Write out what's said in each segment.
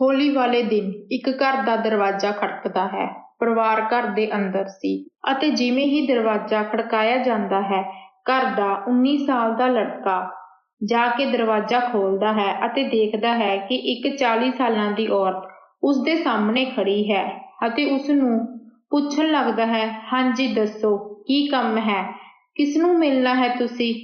ਹੋਲੀ ਵਾਲੇ ਦਿਨ ਇੱਕ ਘਰ ਦਾ ਦਰਵਾਜ਼ਾ ਖੜਕਦਾ ਹੈ। ਪਰਿਵਾਰ ਘਰ ਦੇ ਅੰਦਰ ਸੀ ਅਤੇ ਜਿਵੇਂ ਹੀ ਦਰਵਾਜ਼ਾ ਖੜਕਾਇਆ ਜਾਂਦਾ ਹੈ, ਘਰ ਦਾ 19 ਸਾਲ ਦਾ ਲੜਕਾ ਜਾ ਕੇ ਦਰਵਾਜ਼ਾ ਖੋਲ੍ਹਦਾ ਹੈ ਅਤੇ ਦੇਖਦਾ ਹੈ ਕਿ ਇੱਕ 40 ਸਾਲਾਂ ਦੀ ਔਰਤ ਉਸ ਦੇ ਸਾਹਮਣੇ ਖੜੀ ਹੈ ਅਤੇ ਉਸ ਨੂੰ ਪੁੱਛਣ ਲੱਗਦਾ ਹੈ, ਹਾਂਜੀ, ਦੱਸੋ, ਕੀ ਕੰਮ ਹੈ? ਕਿਸ ਨੂੰ ਮਿਲਣਾ ਹੈ ਤੁਸੀਂ?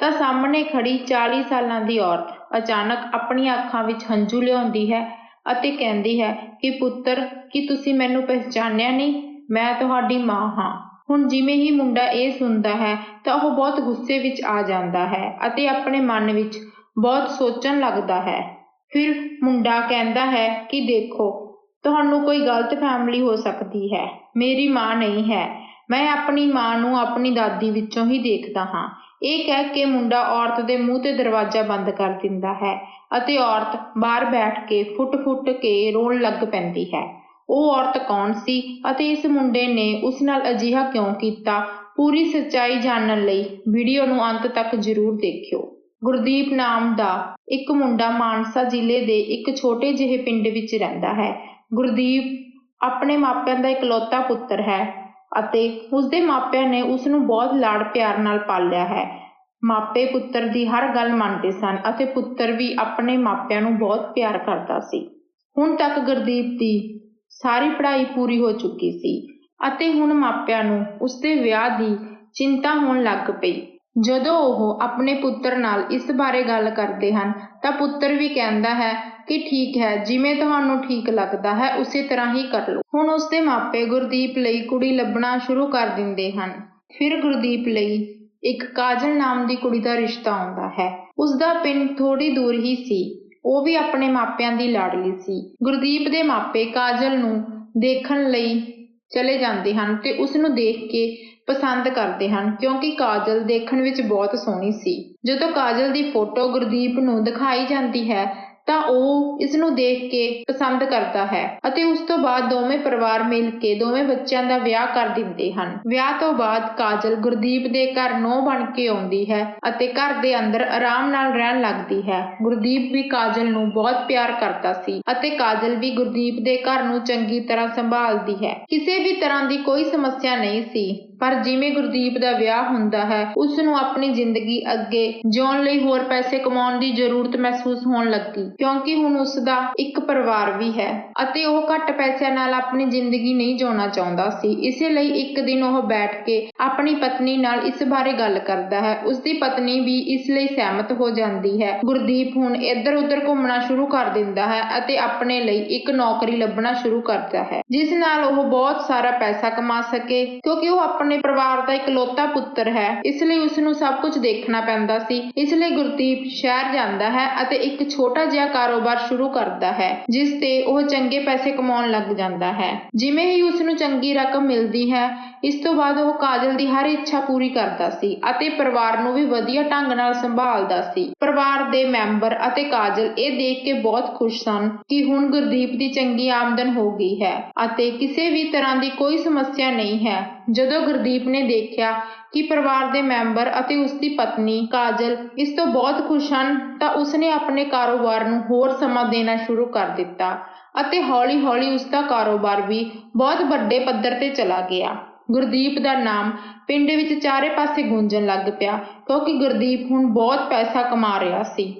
ਤਾਂ ਸਾਹਮਣੇ ਖੜੀ 40 ਸਾਲਾਂ ਦੀ ਔਰਤ ਅਚਾਨਕ ਆਪਣੀਆਂ ਅੱਖਾਂ ਵਿੱਚ ਹੰਝੂ ਲਿਆਉਂਦੀ ਹੈ ਅਤੇ ਕਹਿੰਦੀ ਹੈ ਕਿ ਪੁੱਤਰ, ਕੀ ਤੁਸੀਂ ਮੈਨੂੰ ਪਹਿਚਾਨਿਆ ਨਹੀਂ? ਮੈਂ ਤੁਹਾਡੀ ਮਾਂ ਹਾਂ। ਹੁਣ ਜਿਵੇਂ ਹੀ ਮੁੰਡਾ ਇਹ ਸੁਣਦਾ ਹੈ, ਤਾਂ ਉਹ ਬਹੁਤ ਗੁੱਸੇ ਵਿੱਚ ਆ ਜਾਂਦਾ ਹੈ ਅਤੇ ਆਪਣੇ ਮਨ ਵਿੱਚ ਬਹੁਤ ਸੋਚਣ ਲੱਗਦਾ ਹੈ। ਫਿਰ ਮੁੰਡਾ ਕਹਿੰਦਾ ਹੈ ਕਿ ਦੇਖੋ, ਤੁਹਾਨੂੰ ਕੋਈ ਗਲਤ ਫੈਮਿਲੀ ਹੋ ਸਕਦੀ ਹੈ। ਮੇਰੀ ਮਾਂ ਨਹੀਂ ਹੈ। ਮੈਂ ਆਪਣੀ ਮਾਂ ਨੂੰ ਆਪਣੀ ਦਾਦੀ ਵਿੱਚੋਂ ਹੀ ਦੇਖਦਾ ਹਾਂ। ਇਹ ਕਹਿ ਕੇ ਮੁੰਡਾ ਔਰਤ ਦੇ ਮੂੰਹ ਤੇ ਦਰਵਾਜ਼ਾ ਬੰਦ ਕਰ ਦਿੰਦਾ ਹੈ ਅਤੇ ਔਰਤ ਬਾਹਰ ਬੈਠ ਕੇ ਫੁੱਟ-ਫੁੱਟ ਕੇ ਰੋਣ ਲੱਗ ਪੈਂਦੀ ਹੈ। ਉਹ ਔਰਤ ਕੌਣ ਸੀ ਅਤੇ ਇਸ ਮੁੰਡੇ ਨੇ ਉਸ ਨਾਲ ਅਜਿਹਾ ਕਿਉਂ ਕੀਤਾ? ਪੂਰੀ ਸੱਚਾਈ ਜਾਣਨ ਲਈ ਵੀਡੀਓ ਨੂੰ ਅੰਤ ਤੱਕ ਜ਼ਰੂਰ ਦੇਖਿਓ। ਗੁਰਦੀਪ ਨਾਮ ਦਾ ਇੱਕ ਮੁੰਡਾ ਮਾਨਸਾ ਜ਼ਿਲ੍ਹੇ ਦੇ ਇੱਕ ਛੋਟੇ ਜਿਹੇ ਪਿੰਡ ਵਿੱਚ ਰਹਿੰਦਾ ਹੈ। ਗੁਰਦੀਪ ਆਪਣੇ ਮਾਪਿਆਂ ਦਾ ਇਕਲੌਤਾ ਪੁੱਤਰ ਹੈ। ਅਤੇ ਉਸ ਮਾਪਿਆਂ ਨੇ ਉਸ ਨੂੰ ਬਹੁਤ ਲਾਡ ਪਿਆਰ ਨਾਲ ਪਾਲਿਆ ਹੈ। ਮਾਪੇ ਪੁੱਤਰ ਦੀ ਹਰ ਗੱਲ ਮੰਨਦੇ ਸਨ ਅਤੇ ਪੁੱਤਰ ਵੀ ਆਪਣੇ ਮਾਪਿਆਂ ਨੂੰ ਬਹੁਤ ਪਿਆਰ ਕਰਦਾ ਸੀ। ਹੁਣ ਤੱਕ ਗੁਰਦੀਪ ਦੀ ਸਾਰੀ ਪੜ੍ਹਾਈ ਪੂਰੀ ਹੋ ਚੁੱਕੀ ਸੀ ਅਤੇ ਹੁਣ ਮਾਪਿਆਂ ਨੂੰ ਉਸਦੇ ਵਿਆਹ ਦੀ ਚਿੰਤਾ ਹੋਣ ਲੱਗ ਪਈ। ਜਦੋਂ ਉਹ ਆਪਣੇ ਪੁੱਤਰ ਨਾਲ ਇਸ ਬਾਰੇ ਗੱਲ ਕਰਦੇ ਹਨ, ਤਾਂ ਪੁੱਤਰ ਵੀ ਕਹਿੰਦਾ ਹੈ ਕਿ ਠੀਕ ਹੈ, ਜਿਵੇਂ ਤੁਹਾਨੂੰ ਠੀਕ ਲੱਗਦਾ ਹੈ, ਉਸੇ ਤਰ੍ਹਾਂ ਹੀ ਕਰ ਲਓ। ਹੁਣ ਉਸ ਦੇ ਮਾਪੇ ਗੁਰਦੀਪ ਲਈ ਕੁੜੀ ਲੱਭਣਾ ਸ਼ੁਰੂ ਕਰ ਦਿੰਦੇ ਹਨ। ਫਿਰ ਗੁਰਦੀਪ ਲਈ ਇੱਕ ਕਾਜਲ ਨਾਮ ਦੀ ਕੁੜੀ ਦਾ ਰਿਸ਼ਤਾ ਆਉਂਦਾ ਹੈ। ਉਸ ਦਾ ਪਿੰਡ ਥੋੜੀ ਦੂਰ ਹੀ ਸੀ। ਉਹ ਵੀ ਆਪਣੇ ਮਾਪਿਆਂ ਦੀ ਲਾਡਲੀ ਸੀ। ਗੁਰਦੀਪ ਦੇ ਮਾਪੇ ਕਾਜਲ ਨੂੰ ਦੇਖਣ ਲਈ ਚਲੇ ਜਾਂਦੇ ਹਨ ਤੇ ਉਸ ਨੂੰ ਦੇਖ ਕੇ ਪਸੰਦ ਕਰਦੇ ਹਨ, ਕਿਉਂਕਿ ਕਾਜਲ ਦੇਖਣ ਵਿੱਚ ਬਹੁਤ ਸੋਹਣੀ ਸੀ। ਜਦੋਂ ਕਾਜਲ ਦੀ ਫੋਟੋ ਗੁਰਦੀਪ ਨੂੰ ਦਿਖਾਈ ਜਾਂਦੀ ਹੈ, ਤਾਂ ਉਹ ਇਸ ਨੂੰ ਦੇਖ ਕੇ ਪਸੰਦ ਕਰਦਾ ਹੈ ਅਤੇ ਉਸ ਤੋਂ ਬਾਅਦ ਦੋਵੇਂ ਪਰਿਵਾਰ ਮਿਲ ਕੇ ਦੋਵੇਂ ਬੱਚਿਆਂ ਦਾ ਵਿਆਹ ਕਰ ਦਿੰਦੇ ਹਨ। ਵਿਆਹ ਤੋਂ ਬਾਅਦ ਕਾਜਲ ਗੁਰਦੀਪ ਦੇ ਘਰ ਨੌ ਬਣ ਕੇ ਆਉਂਦੀ ਹੈ ਅਤੇ ਘਰ ਦੇ ਅੰਦਰ ਆਰਾਮ ਨਾਲ ਰਹਿਣ ਲੱਗਦੀ ਹੈ। ਗੁਰਦੀਪ ਵੀ ਕਾਜਲ ਨੂੰ ਬਹੁਤ ਪਿਆਰ ਕਰਦਾ ਸੀ ਅਤੇ ਕਾਜਲ ਵੀ ਗੁਰਦੀਪ ਦੇ ਘਰ ਨੂੰ ਚੰਗੀ ਤਰ੍ਹਾਂ ਸੰਭਾਲਦੀ ਹੈ। ਕਿਸੇ ਵੀ ਤਰ੍ਹਾਂ ਦੀ ਕੋਈ ਸਮੱਸਿਆ ਨਹੀਂ ਸੀ। ਪਰ ਜਿਵੇਂ ਗੁਰਦੀਪ ਦਾ ਵਿਆਹ ਹੁੰਦਾ ਹੈ ਉਸ ਨੂੰ ਆਪਣੀ ਜ਼ਿੰਦਗੀ ਅੱਗੇ ਜਿਉਣ ਲਈ ਹੋਰ ਪੈਸੇ ਕਮਾਉਣ ਦੀ ਜ਼ਰੂਰਤ ਮਹਿਸੂਸ ਹੋਣ ਲੱਗੀ, ਕਿਉਂਕਿ ਹੁਣ ਉਸ ਦਾ ਇੱਕ ਪਰਿਵਾਰ ਵੀ ਹੈ ਅਤੇ ਉਹ ਘੱਟ ਪੈਸਿਆਂ ਨਾਲ ਆਪਣੀ ਜ਼ਿੰਦਗੀ ਨਹੀਂ ਜਿਉਣਾ ਚਾਹੁੰਦਾ ਸੀ। ਇਸੇ ਲਈ ਇੱਕ ਦਿਨ ਉਹ ਬੈਠ ਕੇ ਆਪਣੀ ਪਤਨੀ ਨਾਲ ਇਸ ਬਾਰੇ ਗੱਲ ਕਰਦਾ ਹੈ। ਉਸ ਦੀ ਪਤਨੀ ਵੀ ਇਸ ਲਈ ਸਹਿਮਤ ਹੋ ਜਾਂਦੀ ਹੈ। ਗੁਰਦੀਪ ਹੁਣ ਇੱਧਰ-ਉੱਧਰ ਘੁੰਮਣਾ ਸ਼ੁਰੂ ਕਰ ਦਿੰਦਾ ਹੈ ਅਤੇ ਆਪਣੇ ਲਈ ਇੱਕ ਨੌਕਰੀ ਲੱਭਣਾ ਸ਼ੁਰੂ ਕਰਦਾ ਹੈ, ਜਿਸ ਨਾਲ ਉਹ ਬਹੁਤ ਸਾਰਾ ਪੈਸਾ ਕਮਾ ਸਕੇ, ਕਿਉਂਕਿ ਉਹ ਆਪਣੇ ਪਰਿਵਾਰ ਦਾ ਇਕਲੌਤਾ ਪੁੱਤਰ ਹੈ। ਇਸ ਲਈ ਉਸ ਨੂੰ ਸਭ ਕੁਝ ਦੇਖਣਾ ਪੈਂਦਾ ਸੀ। ਇਸ ਲਈ ਗੁਰਦੀਪ ਸ਼ਹਿਰ ਜਾਂਦਾ ਹੈ ਅਤੇ ਇੱਕ ਛੋਟਾ ਜਿਹਾ ਕਾਰੋਬਾਰ ਸ਼ੁਰੂ ਕਰਦਾ ਹੈ, ਜਿਸ ਤੇ ਉਹ ਚੰਗੇ ਪੈਸੇ ਕਮਾਉਣ ਲੱਗ ਜਾਂਦਾ ਹੈ। ਜਿਵੇਂ ਹੀ ਉਸ ਨੂੰ ਚੰਗੀ ਰਕਮ ਮਿਲਦੀ ਹੈ, ਇਸ ਤੋਂ ਬਾਅਦ ਉਹ ਕਾਜਲ ਦੀ ਹਰ ਇੱਛਾ ਪੂਰੀ ਕਰਦਾ ਸੀ ਅਤੇ ਪਰਿਵਾਰ ਨੂੰ ਵੀ ਵਧੀਆ ਢੰਗ ਨਾਲ ਸੰਭਾਲਦਾ ਸੀ। ਪਰਿਵਾਰ ਦੇ ਮੈਂਬਰ ਅਤੇ ਕਾਜਲ ਇਹ ਦੇਖ ਕੇ ਬਹੁਤ ਖੁਸ਼ ਸਨ ਕਿ ਹੁਣ ਗੁਰਦੀਪ ਦੀ ਚੰਗੀ ਆਮਦਨ ਹੋ ਗਈ ਹੈ ਅਤੇ ਕਿਸੇ ਵੀ ਤਰ੍ਹਾਂ ਦੀ ਕੋਈ ਸਮੱਸਿਆ ਨਹੀਂ ਹੈ। ਜਦੋਂ ਗੁਰਦੀਪ ਨੇ ਦੇਖਿਆ ਕਿ ਪਰਿਵਾਰ ਦੇ ਮੈਂਬਰ ਅਤੇ ਉਸ ਦੀ ਪਤਨੀ ਕਾਜਲ ਇਸ ਤੋਂ ਬਹੁਤ ਖੁਸ਼ ਹਨ, ਤਾਂ ਉਸਨੇ ਆਪਣੇ ਕਾਰੋਬਾਰ ਨੂੰ ਹੋਰ ਸਮਾਂ ਦੇਣਾ ਸ਼ੁਰੂ ਕਰ ਦਿੱਤਾ ਅਤੇ ਹੌਲੀ-ਹੌਲੀ ਉਸ ਦਾ ਕਾਰੋਬਾਰ ਵੀ ਬਹੁਤ ਵੱਡੇ ਪੱਧਰ ਤੇ ਚਲਾ ਗਿਆ। ਗੁਰਦੀਪ ਦਾ ਨਾਮ ਪਿੰਡ ਵਿੱਚ ਚਾਰੇ ਪਾਸੇ ਗੂੰਜਣ ਲੱਗ ਪਿਆ, ਕਿਉਂਕਿ ਗੁਰਦੀਪ ਹੁਣ ਬਹੁਤ ਪੈਸਾ ਕਮਾ ਰਿਹਾ ਸੀ।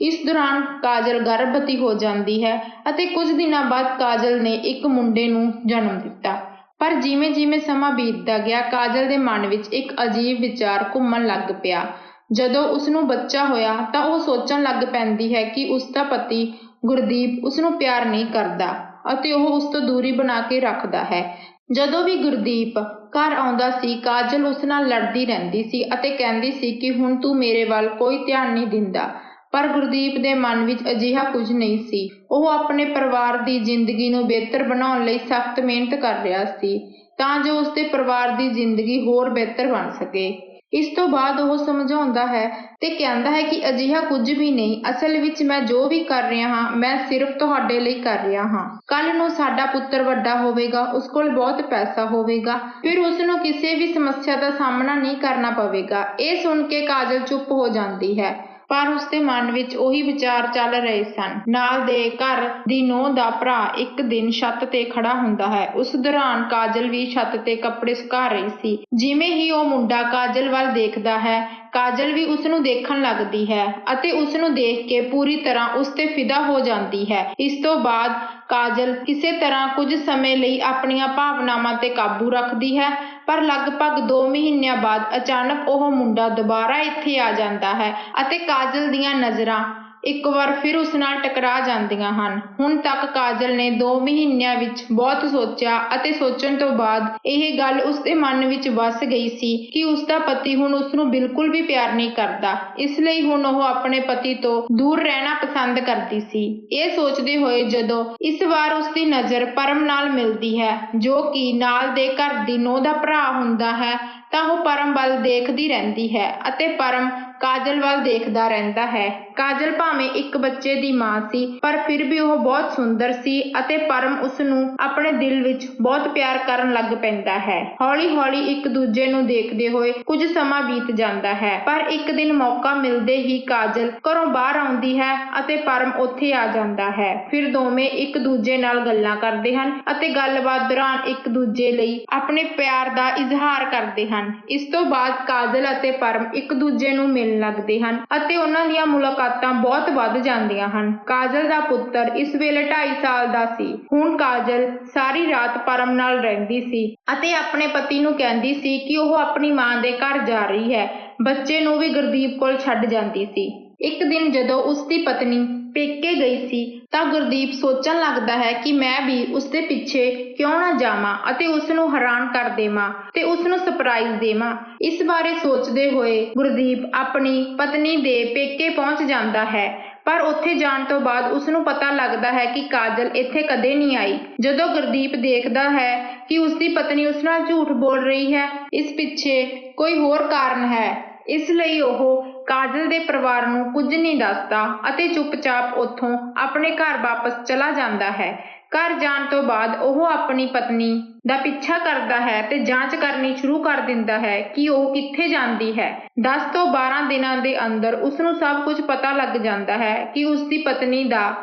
ਇਸ ਦੌਰਾਨ ਕਾਜਲ ਗਰਭਵਤੀ ਹੋ ਜਾਂਦੀ ਹੈ ਅਤੇ ਕੁਝ ਦਿਨਾਂ ਬਾਅਦ ਕਾਜਲ ਨੇ ਇੱਕ ਮੁੰਡੇ ਨੂੰ ਜਨਮ ਦਿੱਤਾ। ਪਰ ਜਿਵੇਂ-ਜਿਵੇਂ ਸਮਾਂ ਬੀਤਦਾ ਗਿਆ, ਕਾਜਲ ਦੇ ਮਨ ਵਿੱਚ ਇੱਕ ਅਜੀਬ ਵਿਚਾਰ ਘੁੰਮਣ ਲੱਗ ਪਿਆ। ਜਦੋਂ ਉਸਨੂੰ ਬੱਚਾ ਹੋਇਆ ਤਾਂ ਉਹ ਸੋਚਣ ਲੱਗ ਪੈਂਦੀ ਹੈ ਕਿ ਉਸਦਾ ਪਤੀ ਗੁਰਦੀਪ ਉਸਨੂੰ ਪਿਆਰ ਨਹੀਂ ਕਰਦਾ ਅਤੇ ਉਹ ਉਸ ਤੋਂ ਦੂਰੀ ਬਣਾ ਕੇ ਰੱਖਦਾ ਹੈ। ਜਦੋਂ ਵੀ ਗੁਰਦੀਪ ਘਰ ਆਉਂਦਾ ਸੀ, ਕਾਜਲ ਉਸ ਨਾਲ ਲੜਦੀ ਰਹਿੰਦੀ ਸੀ ਅਤੇ ਕਹਿੰਦੀ ਸੀ ਕਿ ਹੁਣ ਤੂੰ ਮੇਰੇ ਵੱਲ ਕੋਈ ਧਿਆਨ ਨਹੀਂ ਦਿੰਦਾ। ਪਰ ਗੁਰਦੀਪ ਦੇ ਮਨ ਵਿੱਚ ਅਜਿਹਾ ਕੁਝ ਨਹੀਂ ਸੀ। ਉਹ ਆਪਣੇ ਪਰਿਵਾਰ ਦੀ ਜ਼ਿੰਦਗੀ ਨੂੰ ਬਿਹਤਰ ਬਣਾਉਣ ਲਈ ਸਖਤ ਮਿਹਨਤ ਕਰ ਰਿਹਾ ਸੀ, ਤਾਂ ਜੋ ਉਸਦੇ ਪਰਿਵਾਰ ਦੀ ਜ਼ਿੰਦਗੀ ਹੋਰ ਬਿਹਤਰ ਬਣ ਸਕੇ। ਇਸ ਤੋਂ ਬਾਅਦ ਉਹ ਸਮਝਾਉਂਦਾ ਹੈ ਤੇ ਕਹਿੰਦਾ ਹੈ ਕਿ ਅਜਿਹਾ ਕੁਝ ਵੀ ਨਹੀਂ, ਅਸਲ ਵਿੱਚ ਮੈਂ ਜੋ ਵੀ ਕਰ ਰਿਹਾ ਹਾਂ, ਮੈਂ ਸਿਰਫ ਤੁਹਾਡੇ ਲਈ ਕਰ ਰਿਹਾ ਹਾਂ। ਕੱਲ ਨੂੰ ਸਾਡਾ ਪੁੱਤਰ ਵੱਡਾ ਹੋਵੇਗਾ, ਉਸ ਕੋਲ ਬਹੁਤ ਪੈਸਾ ਹੋਵੇਗਾ, ਫਿਰ ਉਸ ਨੂੰ ਕਿਸੇ ਵੀ ਸਮੱਸਿਆ ਦਾ ਸਾਹਮਣਾ ਨਹੀਂ ਕਰਨਾ ਪਵੇਗਾ। ਇਹ ਸੁਣ ਕੇ ਕਾਜਲ ਚੁੱਪ ਹੋ ਜਾਂਦੀ ਹੈ। ਪਰ ਉਸਦੇ ਮਨ ਵਿੱਚ ਉਹੀ ਵਿਚਾਰ ਚੱਲ ਰਹੇ ਸਨ। ਨਾਲ ਦੇ ਘਰ ਦੀ ਨੂੰਹ ਦਾ ਭਰਾ ਇੱਕ ਦਿਨ ਛੱਤ ਤੇ ਖੜਾ ਹੁੰਦਾ ਹੈ। ਉਸ ਦੌਰਾਨ ਕਾਜਲ ਵੀ ਛੱਤ ਤੇ ਕੱਪੜੇ ਸੁਕਾ ਰਹੀ ਸੀ। ਜਿਵੇਂ ਹੀ ਉਹ ਮੁੰਡਾ ਕਾਜਲ ਵੱਲ ਦੇਖਦਾ ਹੈ, ਕਾਜਲ ਵੀ ਉਸ ਨੂੰ ਦੇਖਣ ਲੱਗਦੀ ਹੈ ਅਤੇ ਉਸ ਨੂੰ ਦੇਖ ਕੇ ਪੂਰੀ ਤਰ੍ਹਾਂ ਉਸ ਤੇ ਫਿਦਾ ਹੋ ਜਾਂਦੀ ਹੈ। ਇਸ ਤੋਂ ਬਾਅਦ ਕਾਜਲ ਕਿਸੇ ਤਰ੍ਹਾਂ ਕੁਝ ਸਮੇਂ ਲਈ ਆਪਣੀਆਂ ਭਾਵਨਾਵਾਂ ਤੇ ਕਾਬੂ ਰੱਖਦੀ ਹੈ ਪਰ ਲਗਭਗ 2 ਮਹੀਨਿਆਂ ਬਾਅਦ ਅਚਾਨਕ ਉਹ ਮੁੰਡਾ ਦੁਬਾਰਾ ਇੱਥੇ ਆ ਜਾਂਦਾ ਹੈ ਅਤੇ ਕਾਜਲ ਦੀਆਂ ਨਜ਼ਰਾਂ ਇੱਕ ਵਾਰ ਫਿਰ ਉਸ ਨਾਲ ਟਕਰਾ ਜਾਂਦੀਆਂ ਹਨ। ਹੁਣ ਤੱਕ ਕਾਜਲ ਨੇ 2 ਮਹੀਨਿਆਂ ਵਿੱਚ ਬਹੁਤ ਸੋਚਿਆ ਅਤੇ ਸੋਚਣ ਤੋਂ ਬਾਅਦ ਇਹ ਗੱਲ ਉਸ ਦੇ ਮਨ ਵਿੱਚ ਵੱਸ ਗਈ ਸੀ ਕਿ ਉਸ ਦਾ ਪਤੀ ਹੁਣ ਉਸ ਨੂੰ ਬਿਲਕੁਲ ਵੀ ਪਿਆਰ ਨਹੀਂ ਕਰਦਾ। ਇਸ ਲਈ ਹੁਣ ਉਹ ਆਪਣੇ ਪਤੀ ਤੋਂ ਦੂਰ ਰਹਿਣਾ ਪਸੰਦ ਕਰਦੀ ਸੀ। ਇਹ ਸੋਚਦੇ ਹੋਏ ਜਦੋਂ ਇਸ ਵਾਰ ਉਸ ਦੀ ਨਜ਼ਰ ਪਰਮ ਨਾਲ ਮਿਲਦੀ ਹੈ, ਜੋ ਕਿ ਨਾਲ ਦੇ ਘਰ ਦੀ ਨੂੰਹ ਦਾ ਭਰਾ ਹੁੰਦਾ ਹੈ, ਤਾਂ ਉਹ ਪਰਮ ਵੱਲ ਦੇਖਦੀ ਰਹਿੰਦੀ ਹੈ ਅਤੇ ਪਰਮ ਕਾਜਲ ਵੱਲ ਦੇਖਦਾ ਰਹਿੰਦਾ ਹੈ। ਕਾਜਲ ਭਾਵੇਂ ਇੱਕ ਬੱਚੇ ਦੀ ਮਾਂ ਸੀ, ਪਰ ਫਿਰ ਵੀ ਉਹ ਬਹੁਤ ਸੁੰਦਰ ਸੀ ਅਤੇ ਪਰਮ ਉਸ ਨੂੰ ਆਪਣੇ ਦਿਲ ਵਿੱਚ ਬਹੁਤ ਪਿਆਰ ਕਰਨ ਲੱਗ ਪੈਂਦਾ ਹੈ। ਹੌਲੀ-ਹੌਲੀ ਇੱਕ ਦੂਜੇ ਨੂੰ ਦੇਖਦੇ ਹੋਏ ਕੁਝ ਸਮਾਂ ਬੀਤ ਜਾਂਦਾ ਹੈ, ਪਰ ਇੱਕ ਦਿਨ ਮੌਕਾ ਮਿਲਦੇ ਹੀ ਕਾਜਲ ਘਰੋਂ ਬਾਹਰ ਆਉਂਦੀ ਹੈ ਅਤੇ ਪਰਮ ਉੱਥੇ ਆ ਜਾਂਦਾ ਹੈ। ਫਿਰ ਦੋਵੇਂ ਇੱਕ ਦੂਜੇ ਨਾਲ ਗੱਲਾਂ ਕਰਦੇ ਹਨ ਅਤੇ ਗੱਲਬਾਤ ਦੌਰਾਨ ਇੱਕ ਦੂਜੇ ਲਈ ਆਪਣੇ ਪਿਆਰ ਦਾ ਇਜ਼ਹਾਰ ਕਰਦੇ ਹਨ। ਇਸ ਤੋਂ ਬਾਅਦ ਕਾਜਲ ਅਤੇ ਪਰਮ ਇੱਕ ਦੂਜੇ ਨੂੰ ਮਿਲਣ ਲੱਗਦੇ ਹਨ ਅਤੇ ਉਹਨਾਂ ਦੀਆਂ ਮੁਲਾਕਾਤਾਂ ਬਹੁਤ ਵੱਧ ਜਾਂਦੀਆਂ ਹਨ। ਕਾਜਲ ਦਾ ਪੁੱਤਰ ਇਸ ਵੇਲੇ 2.5 ਸਾਲ ਦਾ ਸੀ। ਹੁਣ ਕਾਜਲ ਸਾਰੀ ਰਾਤ ਪਰਮ ਨਾਲ ਰਹਿੰਦੀ ਸੀ ਅਤੇ ਆਪਣੇ ਪਤੀ ਨੂੰ ਕਹਿੰਦੀ ਸੀ ਕਿ ਉਹ ਆਪਣੀ ਮਾਂ ਦੇ ਘਰ ਜਾ ਰਹੀ ਹੈ। ਬੱਚੇ ਨੂੰ ਵੀ ਗੁਰਦੀਪ ਕੋਲ ਛੱਡ ਜਾਂਦੀ ਸੀ। ਇੱਕ ਦਿਨ ਜਦੋਂ ਉਸ ਦੀ ਪਤਨੀ ਪੇਕੇ ਗਈ ਸੀ ਤਾਂ ਗੁਰਦੀਪ ਸੋਚਣ ਲੱਗਦਾ ਹੈ ਕਿ ਮੈਂ ਵੀ ਉਸ ਪਿੱਛੇ ਕਿਉਂ ਨਾ ਜਾਵਾਂ ਅਤੇ ਉਸ ਨੂੰ ਹੈਰਾਨ ਕਰ ਦੇਵਾਂ ਤੇ ਉਸ ਨੂੰ ਸਰਪ੍ਰਾਈਜ਼ ਦੇਵਾਂ। ਇਸ ਬਾਰੇ ਸੋਚਦੇ ਹੋਏ ਗੁਰਦੀਪ ਆਪਣੀ ਪਤਨੀ ਦੇ ਪੇਕੇ ਪਹੁੰਚ ਜਾਂਦਾ ਹੈ, ਪਰ ਉੱਥੇ ਜਾਣ ਤੋਂ ਬਾਅਦ ਉਸ ਨੂੰ ਪਤਾ ਲੱਗਦਾ ਹੈ ਕਿ ਕਾਜਲ ਇੱਥੇ ਕਦੇ ਨਹੀਂ ਆਈ। ਜਦੋਂ ਗੁਰਦੀਪ ਦੇਖਦਾ ਹੈ ਕਿ ਉਸ ਦੀ ਪਤਨੀ ਉਸ ਨਾਲ ਝੂਠ ਬੋਲ ਰਹੀ ਹੈ, ਇਸ ਪਿੱਛੇ ਕੋਈ ਹੋਰ ਕਾਰਨ ਹੈ। ਇਸ ਲਈ ਉਹ ਕਾਜਲ ਦੇ ਪਰਿਵਾਰ ਨੂੰ ਕੁਝ ਨਹੀਂ ਦੱਸਦਾ ਅਤੇ ਚੁੱਪਚਾਪ ਉੱਥੋਂ ਆਪਣੇ ਘਰ ਵਾਪਸ ਚਲਾ ਜਾਂਦਾ ਹੈ। ਘਰ ਜਾਣ ਤੋਂ ਬਾਅਦ ਉਹ ਆਪਣੀ ਪਤਨੀ ਦਾ ਪਿੱਛਾ ਕਰਦਾ ਹੈ ਤੇ ਜਾਂਚ ਕਰਨੀ ਸ਼ੁਰੂ ਕਰ ਦਿੰਦਾ ਹੈ ਕਿ ਉਹ ਕਿੱਥੇ ਜਾਂਦੀ ਹੈ। 10 ਤੋਂ 12 ਦਿਨਾਂ ਦੇ ਅੰਦਰ ਉਸ ਨੂੰ ਸਭ ਕੁਝ ਪਤਾ ਲੱਗ ਜਾਂਦਾ ਹੈ ਕਿ ਉਸ ਦੀ ਪਤਨੀ ਦਾ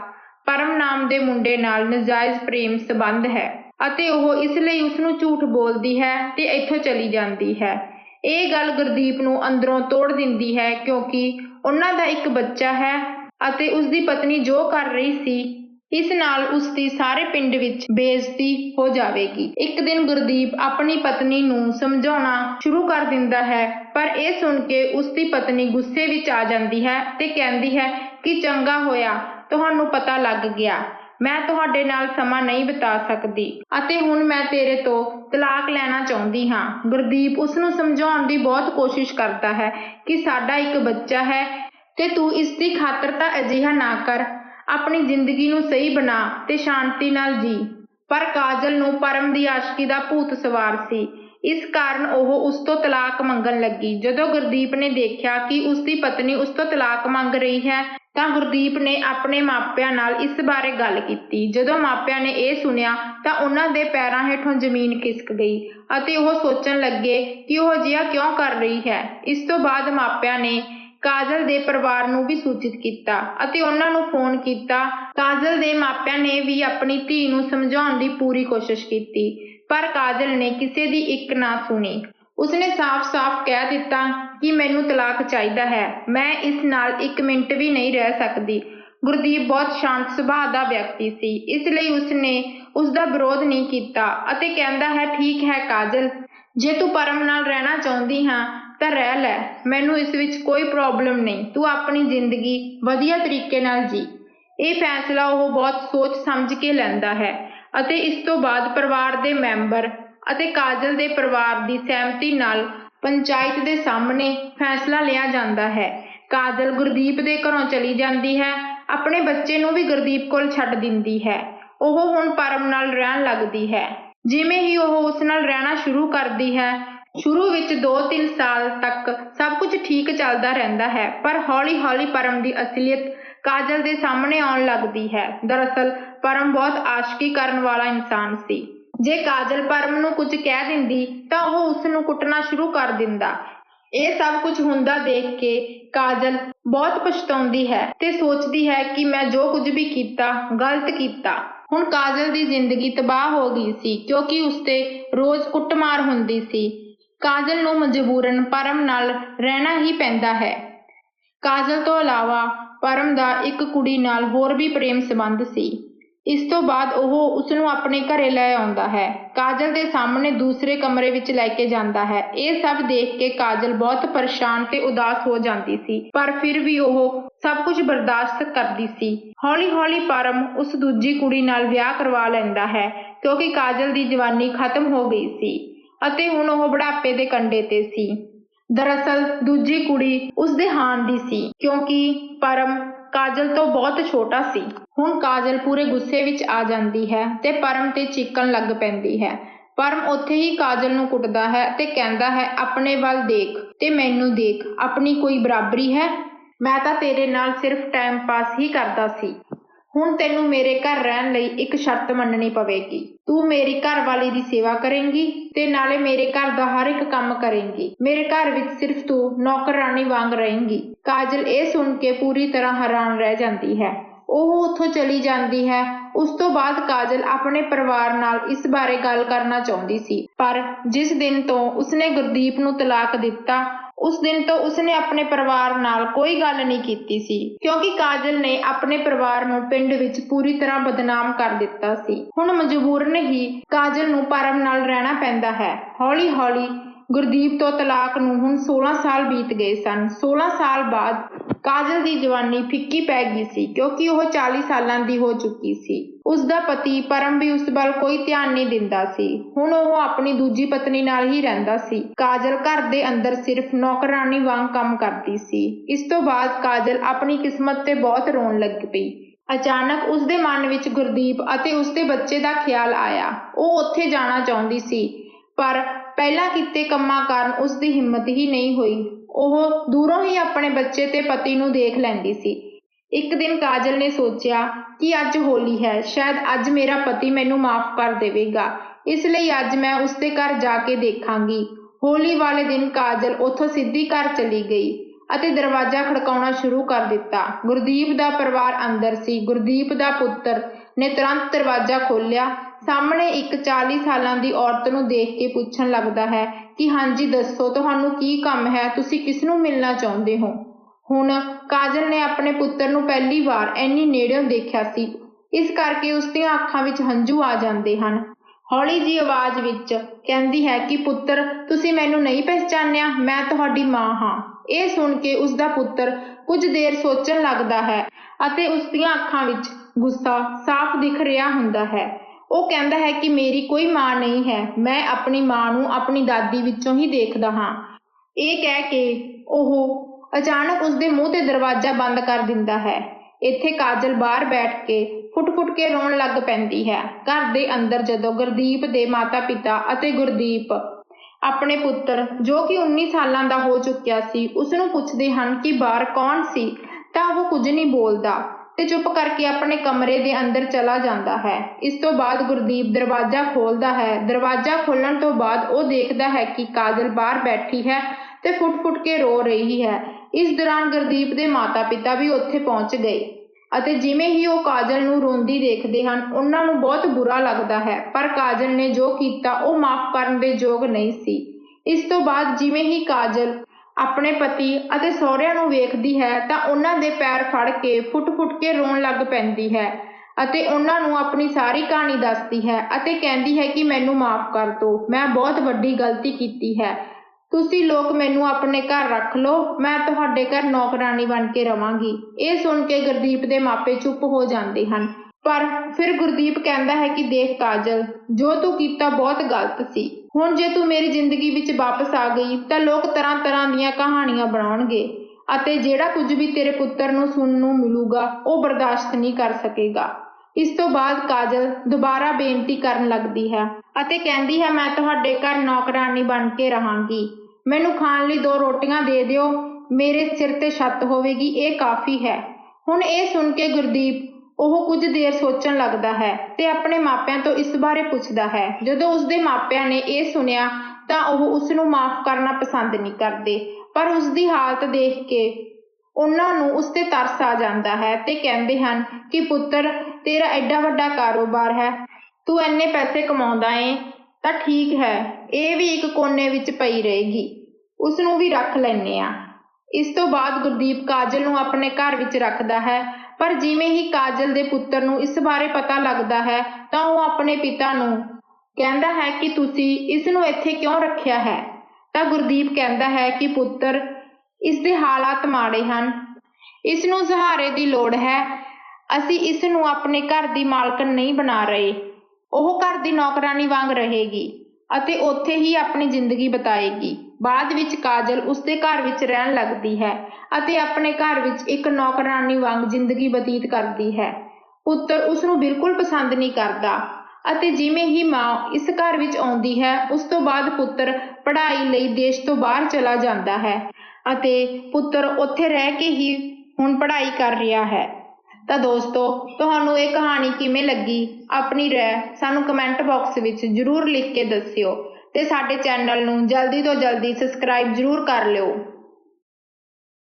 ਪਰਮ ਨਾਮ ਦੇ ਮੁੰਡੇ ਨਾਲ ਨਜਾਇਜ਼ ਪ੍ਰੇਮ ਸੰਬੰਧ ਹੈ ਅਤੇ ਉਹ ਇਸ ਲਈ ਉਸ ਨੂੰ ਝੂਠ ਬੋਲਦੀ ਹੈ ਤੇ ਇੱਥੋਂ ਚਲੀ ਜਾਂਦੀ ਹੈ। ਇਹ ਗੱਲ ਗੁਰਦੀਪ ਨੂੰ ਅੰਦਰੋਂ ਤੋੜ ਦਿੰਦੀ ਹੈ ਕਿਉਂਕਿ ਉਹਨਾਂ ਦਾ ਇੱਕ ਬੱਚਾ ਹੈ ਅਤੇ ਉਸ ਦੀ ਪਤਨੀ ਜੋ ਕਰ ਰਹੀ ਸੀ, ਇਸ ਨਾਲ ਉਸ ਦੀ ਸਾਰੇ ਪਿੰਡ ਵਿੱਚ ਬੇਇੱਜ਼ਤੀ ਹੋ ਜਾਵੇਗੀ। ਇੱਕ ਦਿਨ ਗੁਰਦੀਪ ਆਪਣੀ ਪਤਨੀ ਨੂੰ ਸਮਝਾਉਣਾ ਸ਼ੁਰੂ ਕਰ ਦਿੰਦਾ ਹੈ, ਪਰ ਇਹ ਸੁਣ ਕੇ ਉਸ ਦੀ ਪਤਨੀ ਗੁੱਸੇ ਵਿੱਚ ਆ ਜਾਂਦੀ ਹੈ ਤੇ ਕਹਿੰਦੀ ਹੈ ਕਿ ਚੰਗਾ ਹੋਇਆ, ਤੁਹਾਨੂੰ ਪਤਾ ਲੱਗ ਗਿਆ। ਮੈਂ ਤੁਹਾਡੇ ਨਾਲ ਸਮਾਂ ਨਹੀਂ ਬਿਤਾ ਸਕਦੀ ਅਤੇ ਹੁਣ ਮੈਂ ਤੇਰੇ ਤੋਂ ਤਲਾਕ ਲੈਣਾ ਚਾਹੁੰਦੀ ਹਾਂ। ਗੁਰਦੀਪ ਉਸ ਨੂੰ ਸਮਝਾਉਣ ਦੀ ਬਹੁਤ ਕੋਸ਼ਿਸ਼ ਕਰਦਾ ਹੈ ਕਿ ਸਾਡਾ ਇੱਕ ਬੱਚਾ ਹੈ ਤੇ ਤੂੰ ਇਸ ਦੀ ਖਾਤਰ ਤਾਂ ਅਜਿਹਾ ਨਾ ਕਰ। ਆਪਣੀ ਜ਼ਿੰਦਗੀ ਨੂੰ ਸਹੀ ਬਣਾ ਤੇ ਸ਼ਾਂਤੀ ਨਾਲ ਜੀ। ਪਰ ਕਾਜਲ ਨੂੰ ਪਰਮ ਦੀ ਆਸ਼ਕੀ ਦਾ ਭੂਤ ਸਵਾਰ ਸੀ। ਇਸ ਕਾਰਨ ਉਹ ਉਸ ਤੋਂ ਤਲਾਕ ਮੰਗਣ ਲੱਗੀ। ਜਦੋਂ ਗੁਰਦੀਪ ਨੇ ਦੇਖਿਆ ਕਿ ਉਸ ਦੀ ਪਤਨੀ ਉਸ ਤੋਂ ਤਲਾਕ ਮੰਗ ਰਹੀ ਹੈ ਤਾਂ ਗੁਰਦੀਪ ਨੇ ਆਪਣੇ ਮਾਪਿਆਂ ਨਾਲ ਇਸ ਬਾਰੇ ਗੱਲ ਕੀਤੀ। ਜਦੋਂ ਮਾਪਿਆਂ ਨੇ ਇਹ ਸੁਣਿਆ, ਤਾਂ ਉਹਨਾਂ ਦੇ ਪੈਰਾਂ ਹੇਠੋਂ ਜ਼ਮੀਨ ਖਿਸਕ ਗਈ ਅਤੇ ਉਹ ਸੋਚਣ ਲੱਗੇ ਕਿ ਉਹ ਅਜਿਹਾ ਕਿਉਂ ਕਰ ਰਹੀ ਹੈ। ਇਸ ਤੋਂ ਬਾਅਦ ਮਾਪਿਆਂ ਨੇ ਕਾਜਲ ਦੇ ਪਰਿਵਾਰ ਨੂੰ ਵੀ ਸੂਚਿਤ ਕੀਤਾ ਅਤੇ ਉਹਨਾਂ ਨੂੰ ਫੋਨ ਕੀਤਾ। ਕਾਜਲ ਦੇ ਮਾਪਿਆਂ ਨੇ ਵੀ ਆਪਣੀ ਧੀ ਨੂੰ ਸਮਝਾਉਣ ਦੀ ਪੂਰੀ ਕੋਸ਼ਿਸ਼ ਕੀਤੀ, ਪਰ ਕਾਜਲ ਨੇ ਕਿਸੇ ਦੀ ਇੱਕ ਨਾ ਸੁਣੀ। ਉਸਨੇ ਸਾਫ਼-ਸਾਫ਼ ਕਹਿ ਦਿੱਤਾ ਕਿ ਮੈਨੂੰ ਤਲਾਕ ਚਾਹੀਦਾ ਹੈ। ਮੈਂ ਇਸ ਨਾਲ ਇੱਕ ਮਿੰਟ ਵੀ ਨਹੀਂ ਰਹਿ ਸਕਦੀ। ਗੁਰਦੀਪ ਬਹੁਤ ਸ਼ਾਂਤ ਸੁਭਾਅ ਦਾ ਵਿਅਕਤੀ ਸੀ। ਇਸ ਲਈ ਉਸਨੇ ਉਸਦਾ ਵਿਰੋਧ ਨਹੀਂ ਕੀਤਾ ਅਤੇ ਕਹਿੰਦਾ ਹੈ, ਠੀਕ ਹੈ ਕਾਜਲ, ਜੇ ਤੂੰ ਪਰਮ ਨਾਲ ਰਹਿਣਾ ਚਾਹੁੰਦੀ ਹਾਂ, ਤਾਂ ਰਹਿ ਲੈ। ਮੈਨੂੰ ਇਸ ਵਿੱਚ ਕੋਈ ਪ੍ਰੋਬਲਮ ਨਹੀਂ। ਤੂੰ ਆਪਣੀ ਜ਼ਿੰਦਗੀ ਵਧੀਆ ਤਰੀਕੇ ਨਾਲ ਜੀ। ਇਹ ਫੈਸਲਾ ਉਹ ਬਹੁਤ ਸੋਚ ਸਮਝ ਕੇ ਲੈਂਦਾ ਹੈ ਅਤੇ ਇਸ ਤੋਂ ਬਾਅਦ ਪਰਿਵਾਰ ਦੇ ਮੈਂਬਰ ਅਤੇ ਕਾਜਲ ਦੇ ਪਰਿਵਾਰ ਦੀ ਸਹਿਮਤੀ ਨਾਲ ਪੰਚਾਇਤ ਦੇ ਸਾਹਮਣੇ ਫੈਸਲਾ ਲਿਆ ਜਾਂਦਾ ਹੈ। ਕਾਜਲ ਗੁਰਦੀਪ ਦੇ ਘਰੋਂ ਚਲੀ ਜਾਂਦੀ ਹੈ। ਆਪਣੇ ਬੱਚੇ ਨੂੰ ਵੀ ਗੁਰਦੀਪ ਕੋਲ ਛੱਡ ਦਿੰਦੀ ਹੈ। ਉਹ ਹੁਣ ਪਰਮ ਨਾਲ ਰਹਿਣ ਲੱਗਦੀ ਹੈ। ਜਿਵੇਂ ਹੀ ਉਹ ਉਸ ਨਾਲ ਰਹਿਣਾ ਸ਼ੁਰੂ ਕਰਦੀ ਹੈ, ਸ਼ੁਰੂ ਵਿੱਚ 2-3 ਸਾਲ ਤੱਕ ਸਭ ਕੁਝ ਠੀਕ ਚੱਲਦਾ ਰਹਿੰਦਾ ਹੈ, ਪਰ ਹੌਲੀ-ਹੌਲੀ ਪਰਮ ਦੀ ਅਸਲੀਅਤ ਕਾਜਲ ਦੇ ਸਾਹਮਣੇ ਆਉਣ ਲੱਗਦੀ ਹੈ। ਦਰਅਸਲ, ਪਰਮ ਬਹੁਤ ਆਸ਼ਕੀ ਕਰਨ ਵਾਲਾ ਇਨਸਾਨ ਸੀ। ਜੇ ਕਾਜਲ ਪਰਮ ਨੂੰ ਕੁਝ ਕਹਿ ਦਿੰਦੀ ਤਾਂ ਉਹ ਉਸ ਨੂੰ ਕੁੱਟਣਾ ਸ਼ੁਰੂ ਕਰ ਦਿੰਦਾ। ਇਹ ਸਭ ਕੁਝ ਹੁੰਦਾ ਦੇਖ ਕੇ ਕਾਜਲ ਬਹੁਤ ਪਛਤਾਉਂਦੀ ਹੈ ਤੇ ਸੋਚਦੀ ਹੈ ਕਿ ਮੈਂ ਜੋ ਕੁਝ ਵੀ ਕੀਤਾ, ਗਲਤ ਕੀਤਾ। ਹੁਣ ਕਾਜਲ ਦੀ ਜ਼ਿੰਦਗੀ ਤਬਾਹ ਹੋ ਗਈ ਸੀ ਕਿਉਂਕਿ ਉਸਤੇ ਰੋਜ਼ ਕੁੱਟਮਾਰ ਹੁੰਦੀ ਸੀ। ਕਾਜਲ ਨੂੰ ਮਜਬੂਰਨ ਪਰਮ ਨਾਲ ਰਹਿਣਾ ਹੀ ਪੈਂਦਾ ਹੈ। ਕਾਜਲ ਤੋਂ ਇਲਾਵਾ ਪਰਮ ਦਾ ਇੱਕ ਕੁੜੀ ਨਾਲ ਹੋਰ ਵੀ ਪ੍ਰੇਮ ਸੰਬੰਧ ਸੀ। ਇਸ ਤੋਂ ਬਾਅਦ ਉਹ ਉਸਨੂੰ ਆਪਣੇ ਘਰੇ ਲੈ ਆਉਂਦਾ ਹੈ। ਕਾਜਲ ਦੇ ਸਾਹਮਣੇ ਦੂਸਰੇ ਕਮਰੇ ਵਿੱਚ ਲੈ ਕੇ ਜਾਂਦਾ ਹੈ। ਇਹ ਸਭ ਦੇਖ ਕੇ ਕਾਜਲ ਬਹੁਤ ਪਰੇਸ਼ਾਨ ਤੇ ਉਦਾਸ ਹੋ ਜਾਂਦੀ ਸੀ, ਪਰ ਫਿਰ ਵੀ ਉਹ ਸਭ ਕੁਝ ਬਰਦਾਸ਼ਤ ਕਰਦੀ ਸੀ। ਹੌਲੀ-ਹੌਲੀ ਪਰਮ ਉਸ ਦੂਜੀ ਕੁੜੀ ਨਾਲ ਵਿਆਹ ਕਰਵਾ ਲੈਂਦਾ ਹੈ, ਕਿਉਂਕਿ ਕਾਜਲ ਦੀ ਜਵਾਨੀ ਖਤਮ ਹੋ ਗਈ ਸੀ ਅਤੇ ਹੁਣ ਉਹ ਬੁਢਾਪੇ ਦੇ ਕੰਢੇ ਤੇ ਸੀ। ਦਰਅਸਲ ਦੂਜੀ ਕੁੜੀ ਉਸਦੇ ਹਾਨ ਦੀ ਸੀ, ਕਿਉਂਕਿ ਪਰਮ ਕਾਜਲ ਤੋਂ ਬਹੁਤ ਛੋਟਾ ਸੀ। ਹੁਣ ਕਾਜਲ ਪੂਰੇ ਗੁੱਸੇ ਵਿੱਚ ਆ ਜਾਂਦੀ ਹੈ ਤੇ ਪਰਮ ਤੇ ਚੀਕਣ ਲੱਗ ਪੈਂਦੀ ਹੈ। ਪਰਮ ਉੱਥੇ ਹੀ ਕਾਜਲ ਨੂੰ ਕੁੱਟਦਾ ਹੈ ਤੇ ਕਹਿੰਦਾ ਹੈ, ਆਪਣੇ ਵੱਲ ਦੇਖ ਤੇ ਮੈਨੂੰ ਦੇਖ, ਆਪਣੀ ਕੋਈ ਬਰਾਬਰੀ ਹੈ? ਮੈਂ ਤਾਂ ਤੇਰੇ ਨਾਲ ਸਿਰਫ ਟਾਈਮ ਪਾਸ ਹੀ ਕਰਦਾ ਸੀ। ਹੁਣ ਤੈਨੂੰ ਮੇਰੇ ਘਰ ਰਹਿਣ ਲਈ ਇੱਕ ਸ਼ਰਤ ਮੰਨਣੀ ਪਵੇਗੀ। ਤੂੰ ਮੇਰੀ ਘਰ ਵਾਲੀ ਦੀ ਸੇਵਾ ਕਰੇਂਗੀ ਤੇ ਨਾਲੇ ਮੇਰੇ ਘਰ ਦਾ ਹਰ ਇੱਕ ਕੰਮ ਕਰੇਂਗੀ। ਮੇਰੇ ਘਰ ਵਿੱਚ ਸਿਰਫ ਤੂੰ ਨੌਕਰਾਨੀ ਵਾਂਗ ਰਹੇਂਗੀ। ਕਾਜਲ ਇਹ ਸੁਣ ਕੇ ਪੂਰੀ ਤਰ੍ਹਾਂ ਹੈਰਾਨ ਰਹਿ ਜਾਂਦੀ ਹੈ। ਉਹ ਉੱਥੋਂ ਚਲੀ ਜਾਂਦੀ ਹੈ। ਉਸ ਤੋਂ ਬਾਅਦ ਕਾਜਲ ਆਪਣੇ ਪਰਿਵਾਰ ਨਾਲ ਇਸ ਬਾਰੇ ਗੱਲ ਕਰਨਾ ਚਾਹੁੰਦੀ ਸੀ। ਪਰ ਜਿਸ ਦਿਨ ਤੋਂ ਉਸਨੇ ਗੁਰਦੀਪ ਨੂੰ ਤਲਾਕ ਦਿੱਤਾ ਉਸ ਦਿਨ ਤੋਂ ਉਸਨੇ ਆਪਣੇ ਪਰਿਵਾਰ ਨਾਲ ਕੋਈ ਗੱਲ ਨਹੀਂ ਕੀਤੀ ਸੀ, ਕਿਉਂਕਿ ਕਾਜਲ ਨੇ ਆਪਣੇ ਪਰਿਵਾਰ ਨੂੰ ਪਿੰਡ ਵਿੱਚ ਪੂਰੀ ਤਰ੍ਹਾਂ ਬਦਨਾਮ ਕਰ ਦਿੱਤਾ ਸੀ। ਹੁਣ ਮਜਬੂਰਨ ਹੀ ਕਾਜਲ ਨੂੰ ਪਰਮ ਨਾਲ ਰਹਿਣਾ ਪੈਂਦਾ ਹੈ। ਹੌਲੀ-ਹੌਲੀ ਗੁਰਦੀਪ ਤੋਂ ਤਲਾਕ ਨੂੰ ਹੁਣ 16 ਸਾਲ ਬੀਤ ਗਏ ਸਨ। 16 ਸਾਲ ਬਾਅਦ ਕਾਜਲ ਦੀ ਜਵਾਨੀ ਫਿੱਕੀ ਪੈ ਗਈ ਸੀ ਕਿਉਂਕਿ ਉਹ 40 ਸਾਲਾਂ ਦੀ ਹੋ ਚੁੱਕੀ ਸੀ। ਉਸ ਦਾ ਪਤੀ ਪਰਮ ਵੀ ਉਸ ਵੱਲ ਕੋਈ ਧਿਆਨ ਨਹੀਂ ਦਿੰਦਾ ਸੀ। ਹੁਣ ਉਹ ਆਪਣੀ ਦੂਜੀ ਪਤਨੀ ਨਾਲ ਹੀ ਰਹਿੰਦਾ ਸੀ। ਕਾਜਲ ਘਰ ਦੇ ਅੰਦਰ ਸਿਰਫ ਨੌਕਰਾਨੀ ਵਾਂਗ ਕੰਮ ਕਰਦੀ ਸੀ। ਇਸ ਤੋਂ ਬਾਅਦ ਕਾਜਲ ਆਪਣੀ ਕਿਸਮਤ ਤੇ ਬਹੁਤ ਰੋਣ ਲੱਗ ਪਈ। ਅਚਾਨਕ ਉਸ ਦੇ ਮਨ ਵਿੱਚ ਗੁਰਦੀਪ ਅਤੇ ਉਸ ਦੇ ਬੱਚੇ ਦਾ ਖਿਆਲ ਆਇਆ। ਉਹ ਉੱਥੇ ਜਾਣਾ ਚਾਹੁੰਦੀ ਸੀ, ਪਰ ਪਹਿਲਾਂ ਕੀਤੇ ਕੰਮਾਂ ਕਾਰਨ ਉਸ ਦੀ ਹਿੰਮਤ ਹੀ ਨਹੀਂ ਹੋਈ। ਉਹ ਦੂਰੋਂ ਹੀ ਆਪਣੇ ਬੱਚੇ ਤੇ ਪਤੀ ਨੂੰ ਦੇਖ ਲੈਂਦੀ ਸੀ। ਇੱਕ ਦਿਨ ਕਾਜਲ ਨੇ ਸੋਚਿਆ ਕਿ ਅੱਜ ਹੋਲੀ ਹੈ, ਸ਼ਾਇਦ ਅੱਜ ਮੇਰਾ ਪਤੀ ਮੈਨੂੰ ਮਾਫ ਕਰ ਦੇਵੇਗਾ। ਇਸ ਲਈ ਅੱਜ ਮੈਂ ਉਸਦੇ ਘਰ ਜਾ ਕੇ ਦੇਖਾਂਗੀ। ਹੋਲੀ ਵਾਲੇ ਦਿਨ ਕਾਜਲ ਉੱਥੋਂ ਸਿੱਧੀ ਘਰ ਚਲੀ ਗਈ ਅਤੇ ਦਰਵਾਜ਼ਾ ਖੜਕਾਉਣਾ ਸ਼ੁਰੂ ਕਰ ਦਿੱਤਾ। ਗੁਰਦੀਪ ਦਾ ਪਰਿਵਾਰ ਅੰਦਰ ਸੀ। ਗੁਰਦੀਪ ਦਾ ਪੁੱਤਰ ਨੇ ਤੁਰੰਤ ਦਰਵਾਜ਼ਾ ਖੋਲ੍ਹਿਆ। ਸਾਹਮਣੇ ਇੱਕ 40 ਸਾਲਾਂ ਦੀ ਔਰਤ ਨੂੰ ਦੇਖ ਕੇ ਪੁੱਛਣ ਲੱਗਦਾ ਹੈ ਕਿ ਹਾਂਜੀ, ਦੱਸੋ ਤੁਹਾਨੂੰ ਕੀ ਕੰਮ ਹੈ? ਤੁਸੀਂ ਕਿਸ ਨੂੰ ਮਿਲਣਾ ਚਾਹੁੰਦੇ ਹੋ? ਹੁਣ ਕਾਜਲ ਨੇ ਆਪਣੇ ਪੁੱਤਰ ਨੂੰ ਪਹਿਲੀ ਵਾਰ ਇੰਨੀ ਨੇੜਿਓਂ ਦੇਖਿਆ ਸੀ। ਇਸ ਕਰਕੇ ਉਸ ਦੀਆਂ ਅੱਖਾਂ ਵਿੱਚ ਹੰਝੂ ਆ ਜਾਂਦੇ ਹਨ। ਹੌਲੀ ਜੀ ਆਵਾਜ਼ ਵਿੱਚ ਕਹਿੰਦੀ ਹੈ ਕਿ, ਪੁੱਤਰ, ਤੁਸੀਂ ਮੈਨੂੰ ਨਹੀਂ ਪਹਿਚਾਨਿਆ, ਮੈਂ ਤੁਹਾਡੀ ਮਾਂ ਹਾਂ। ਇਹ ਸੁਣ ਕੇ ਉਸ ਦਾ ਪੁੱਤਰ ਕੁਝ ਦੇਰ ਸੋਚਣ ਲੱਗਦਾ ਹੈ ਅਤੇ ਉਸ ਦੀਆਂ ਅੱਖਾਂ ਵਿੱਚ ਗੁੱਸਾ ਸਾਫ਼ ਦਿਖ ਰਿਹਾ ਹੁੰਦਾ ਹੈ। ਉਹ ਕਹਿੰਦਾ ਹੈ ਕਿ ਮੇਰੀ ਕੋਈ ਮਾਂ ਨਹੀਂ ਹੈ, ਮੈਂ ਆਪਣੀ ਮਾਂ ਨੂੰ ਆਪਣੀ ਦਾਦੀ ਵਿੱਚੋਂ ਹੀ ਦੇਖਦਾ ਹਾਂ। ਇਹ ਕਹਿ ਕੇ ਉਹ ਅਚਾਨਕ ਉਸਦੇ ਮੂੰਹ ਤੇ ਦਰਵਾਜ਼ਾ ਬੰਦ ਕਰ ਦਿੰਦਾ ਹੈ। ਇੱਥੇ ਕਾਜਲ ਬਾਹਰ ਬੈਠ ਕੇ ਫੁੱਟ-ਫੁੱਟ ਕੇ ਰੋਣ ਲੱਗ ਪੈਂਦੀ ਹੈ। ਘਰ ਦੇ ਅੰਦਰ ਜਦੋਂ ਗੁਰਦੀਪ ਦੇ ਮਾਤਾ-ਪਿਤਾ ਅਤੇ ਗੁਰਦੀਪ ਆਪਣੇ ਪੁੱਤਰ, ਜੋ ਕਿ 19 ਸਾਲਾਂ ਦਾ ਹੋ ਚੁੱਕਿਆ ਸੀ ਉਸ ਨੂੰ ਪੁੱਛਦੇ ਹਨ ਕਿ ਬਾਹਰ ਕੌਣ ਸੀ, ਤਾਂ ਉਹ ਕੁਝ ਨਹੀਂ ਬੋਲਦਾ। ਤੇ ਚੁੱਪ ਕਰਕੇ ਆਪਣੇ ਕਮਰੇ ਦੇ ਅੰਦਰ ਚਲਾ ਜਾਂਦਾ ਹੈ। ਇਸ ਤੋਂ ਬਾਅਦ ਗੁਰਦੀਪ ਦਰਵਾਜ਼ਾ ਖੋਲਦਾ ਹੈ। ਦਰਵਾਜ਼ਾ ਖੋਲਣ ਤੋਂ ਬਾਅਦ ਉਹ ਦੇਖਦਾ ਹੈ ਕਿ ਕਾਜਲ ਬਾਹਰ ਬੈਠੀ ਹੈ ਤੇ ਫੁੱਟ-ਫੁੱਟ ਕੇ ਰੋ ਰਹੀ ਹੈ। ਇਸ ਦੌਰਾਨ ਗੁਰਦੀਪ ਦੇ ਮਾਤਾ-ਪਿਤਾ ਵੀ ਉੱਥੇ ਪਹੁੰਚ ਗਏ ਅਤੇ ਜਿਵੇਂ ਹੀ ਉਹ ਕਾਜਲ ਨੂੰ ਰੋਂਦੀ ਦੇਖਦੇ ਹਨ, ਉਹਨਾਂ ਨੂੰ ਬਹੁਤ ਬੁਰਾ ਲੱਗਦਾ ਹੈ। ਪਰ ਕਾਜਲ ਨੇ ਜੋ ਕੀਤਾ, ਉਹ ਮਾਫ ਕਰਨ ਦੇ ਯੋਗ ਨਹੀਂ ਸੀ। ਇਸ ਤੋਂ ਬਾਅਦ ਜਿਵੇਂ ਹੀ ਕਾਜਲ ਆਪਣੇ ਪਤੀ ਅਤੇ ਸਹੁਰਿਆਂ ਨੂੰ ਵੇਖਦੀ ਹੈ ਤਾਂ ਉਹਨਾਂ ਦੇ ਪੈਰ ਫੜ ਕੇ ਫੁੱਟ-ਫੁੱਟ ਕੇ ਰੋਣ ਲੱਗ ਪੈਂਦੀ ਹੈ ਅਤੇ ਉਹਨਾਂ ਨੂੰ ਆਪਣੀ ਸਾਰੀ ਕਹਾਣੀ ਦੱਸਦੀ ਹੈ ਅਤੇ ਕਹਿੰਦੀ ਹੈ ਕਿ ਮੈਨੂੰ ਮਾਫ ਕਰ ਦਿਓ ਮੈਂ ਬਹੁਤ ਵੱਡੀ ਗਲਤੀ ਕੀਤੀ ਹੈ। ਤੁਸੀਂ ਲੋਕ ਮੈਨੂੰ ਆਪਣੇ ਘਰ ਰੱਖ ਲਓ, ਮੈਂ ਤੁਹਾਡੇ ਘਰ ਨੌਕਰਾਨੀ ਬਣ ਕੇ ਰਵਾਂਗੀ। ਇਹ ਸੁਣ ਕੇ ਗੁਰਦੀਪ ਦੇ ਮਾਪੇ ਚੁੱਪ ਹੋ ਜਾਂਦੇ ਹਨ। ਪਰ ਫਿਰ ਗੁਰਦੀਪ ਕਹਿੰਦਾ ਹੈ ਕਿ ਦੇਖ ਕਾਜਲ, ਜੋ ਤੂੰ ਕੀਤਾ ਬਹੁਤ ਗਲਤ ਸੀ। ਹੁਣ ਜੇ ਤੂੰ ਮੇਰੀ ਜ਼ਿੰਦਗੀ ਵਿੱਚ ਵਾਪਸ ਆ ਗਈ, ਤਾਂ ਲੋਕ ਤਰ੍ਹਾਂ ਤਰ੍ਹਾਂ ਦੀਆਂ ਕਹਾਣੀਆਂ ਬਣਾਉਣਗੇ ਅਤੇ ਜਿਹੜਾ ਕੁਝ ਵੀ ਤੇਰੇ ਪੁੱਤਰ ਨੂੰ ਸੁਣਨ ਨੂੰ ਮਿਲੂਗਾ, ਉਹ ਬਰਦਾਸ਼ਤ ਨਹੀਂ ਕਰ ਸਕੇਗਾ। ਇਸ ਤੋਂ ਬਾਅਦ ਕਾਜਲ ਦੁਬਾਰਾ ਬੇਨਤੀ ਕਰਨ ਲੱਗਦੀ ਹੈ ਅਤੇ ਕਹਿੰਦੀ ਹੈ, ਮੈਂ ਤੁਹਾਡੇ ਘਰ ਨੌਕਰਾਨੀ ਬਣ ਕੇ ਰਹਾਂਗੀ। ਮੈਨੂੰ ਖਾਣ ਲਈ ਦੋ ਰੋਟੀਆਂ ਦੇ ਦਿਓ। ਮੇਰੇ ਸਿਰ ਤੇ ਛੱਤ ਹੋਵੇਗੀ, ਇਹ ਕਾਫੀ ਹੈ। ਹੁਣ ਇਹ ਸੁਣ ਕੇ ਗੁਰਦੀਪ ਉਹ ਕੁਝ ਦੇਰ ਸੋਚਣ ਲੱਗਦਾ ਹੈ ਤੇ ਆਪਣੇ ਮਾਪਿਆਂ ਤੋਂ ਇਸ ਬਾਰੇ ਪੁੱਛਦਾ ਹੈ। ਜਦੋਂ ਉਸਦੇ ਮਾਪਿਆਂ ਨੇ ਇਹ ਸੁਣਿਆ, ਤਾਂ ਉਹ ਉਸ ਨੂੰ ਮਾਫ਼ ਕਰਨਾ ਪਸੰਦ ਨਹੀਂ ਕਰਦੇ, ਪਰ ਉਸ ਦੀ ਹਾਲਤ ਦੇਖ ਕੇ ਉਹਨਾਂ ਨੂੰ ਉਸ ਤੇ ਤਰਸ ਆ ਜਾਂਦਾ ਹੈ ਤੇ ਕਹਿੰਦੇ ਹਨ ਕਿ, ਪੁੱਤਰ, ਤੇਰਾ ਐਡਾ ਵੱਡਾ ਕਾਰੋਬਾਰ ਹੈ, ਤੂੰ ਇੰਨੇ ਪੈਸੇ ਕਮਾਉਂਦਾ ਏ, ਤਾਂ ਠੀਕ ਹੈ, ਇਹ ਵੀ ਇੱਕ ਕੋਨੇ ਵਿੱਚ ਪਈ ਰਹੇਗੀ। ਉਸ ਨੂੰ ਵੀ ਰੱਖ ਲੈਨੇ ਆ। ਇਸ ਤੋਂ ਬਾਅਦ ਗੁਰਦੀਪ ਕਾਜਲ ਨੂੰ ਆਪਣੇ ਘਰ ਵਿੱਚ ਰੱਖਦਾ ਹੈ ਪਰ ਜਿਵੇਂ ਹੀ ਕਾਜਲ ਦੇ ਪੁੱਤਰ ਨੂੰ ਇਸ ਬਾਰੇ ਪਤਾ ਲੱਗਦਾ ਹੈ, ਤਾਂ ਉਹ ਆਪਣੇ ਪਿਤਾ ਨੂੰ ਕਹਿੰਦਾ ਹੈ ਕਿ ਤੁਸੀਂ ਇਸ ਨੂੰ ਇੱਥੇ ਕਿਉਂ ਰੱਖਿਆ ਹੈ? ਤਾਂ ਗੁਰਦੀਪ ਕਹਿੰਦਾ ਹੈ ਕਿ ਪੁੱਤਰ ਇਸ ਦੇ ਹਾਲਾਤ ਮਾੜੇ ਹਨ। ਇਸ ਨੂੰ ਸਹਾਰੇ ਦੀ ਲੋੜ ਹੈ। ਅਸੀਂ ਇਸ ਨੂੰ ਆਪਣੇ ਘਰ ਦੀ ਮਾਲਕਣ ਨਹੀਂ ਬਣਾ ਰਹੇ। ਉਹ ਘਰ ਦੀ ਨੌਕਰਾਨੀ ਵਾਂਗ ਰਹੇਗੀ ਅਤੇ ਉੱਥੇ ਹੀ ਆਪਣੀ ਜ਼ਿੰਦਗੀ ਬਿਤਾਏਗੀ। ਬਾਅਦ ਵਿੱਚ ਕਾਜਲ ਉਸਦੇ ਘਰ ਵਿੱਚ ਰਹਿਣ ਲੱਗਦੀ ਹੈ ਅਤੇ ਆਪਣੇ ਘਰ ਵਿੱਚ ਇੱਕ ਨੌਕਰਾਨੀ ਵਾਂਗ ਜ਼ਿੰਦਗੀ ਬਤੀਤ ਕਰਦੀ ਹੈ। ਪੁੱਤਰ ਉਸ ਨੂੰ ਬਿਲਕੁਲ ਪਸੰਦ ਨਹੀਂ ਕਰਦਾ ਅਤੇ ਜਿਵੇਂ ਹੀ ਮਾਂ ਇਸ ਘਰ ਵਿੱਚ ਆਉਂਦੀ ਹੈ, ਉਸ ਤੋਂ ਬਾਅਦ ਪੁੱਤਰ ਪੜ੍ਹਾਈ ਲਈ ਦੇਸ਼ ਤੋਂ ਬਾਹਰ ਚਲਾ ਜਾਂਦਾ ਹੈ ਅਤੇ ਪੁੱਤਰ ਉੱਥੇ ਰਹਿ ਕੇ ਹੀ ਹੁਣ ਪੜ੍ਹਾਈ ਕਰ ਰਿਹਾ ਹੈ। ਤਾਂ ਦੋਸਤੋ, ਤੁਹਾਨੂੰ ਇਹ ਕਹਾਣੀ ਕਿਵੇਂ ਲੱਗੀ? ਆਪਣੀ ਰਾਏ ਸਾਨੂੰ ਕਮੈਂਟ ਬਾਕਸ ਵਿੱਚ ਜ਼ਰੂਰ ਲਿਖ ਕੇ ਦੱਸਿਓ। ਤੇ ਸਾਡੇ ਚੈਨਲ ਨੂੰ ਜਲਦੀ ਤੋਂ ਜਲਦੀ ਸਬਸਕ੍ਰਾਈਬ ਜ਼ਰੂਰ ਕਰ ਲਿਓ।